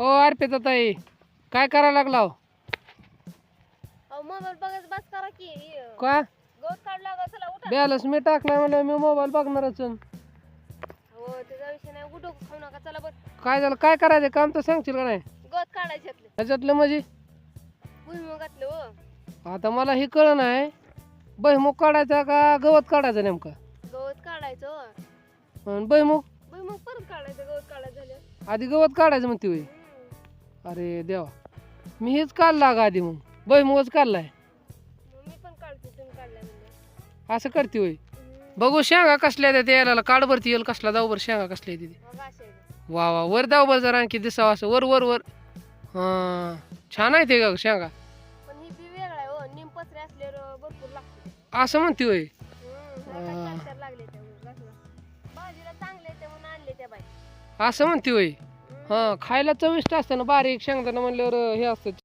हो अर्पिता ताई काय करायला लागला हो? मोबाईल बघत बस करा की. का? गवत काढला का चला उठा. बॅलन्स मी टाकलाय म्हणलं मी मोबाईल बघणारच आहे. हो त्याचा विषय नाही उठो खाऊ नका चला बस. काय झालं काय करायचं काम तर सांगशील का नाही? गवत काढायच्यातले ह्याच्यातलं म्हणजे? भुईमुगातलं हो. आता मला हे कळ नाही बहिमुख काढायचा का गवत काढायचं नेमका? गवत काढायचं हो. आणि भुईमुग? परत काढायचं गवत काढायचं झालं आधी गवत काढायचं म्हणते होय. अरे देवा मी हेच काढला का आधी मग बहिमुगच काढलाय मी पण काढते तुम्ही काढलाय असं करते होय. बघू शेंगा कसल्या त्या यायला काढ बरती येईल कसला जाऊ बरं शेंगा कसल्या तिथे मग असे. वा वा वर दाव बरं जरा आणखी दिसावं असं वर वर वर हां छान आहे ते का शेंगा पण ही बी वेगळा आहे हो निमपत्रे असल्यावर भरपूर लागते असं म्हणते होय हम्म. नाही. का चार चार लागले त्या घासला. भाजीला चांगले ते म्हणून आणले त्या बाई असं म्हणते होय. हां खायला चविष्ट असतं ना बारीक शेंगदाणा म्हणल्यावर हे असतं.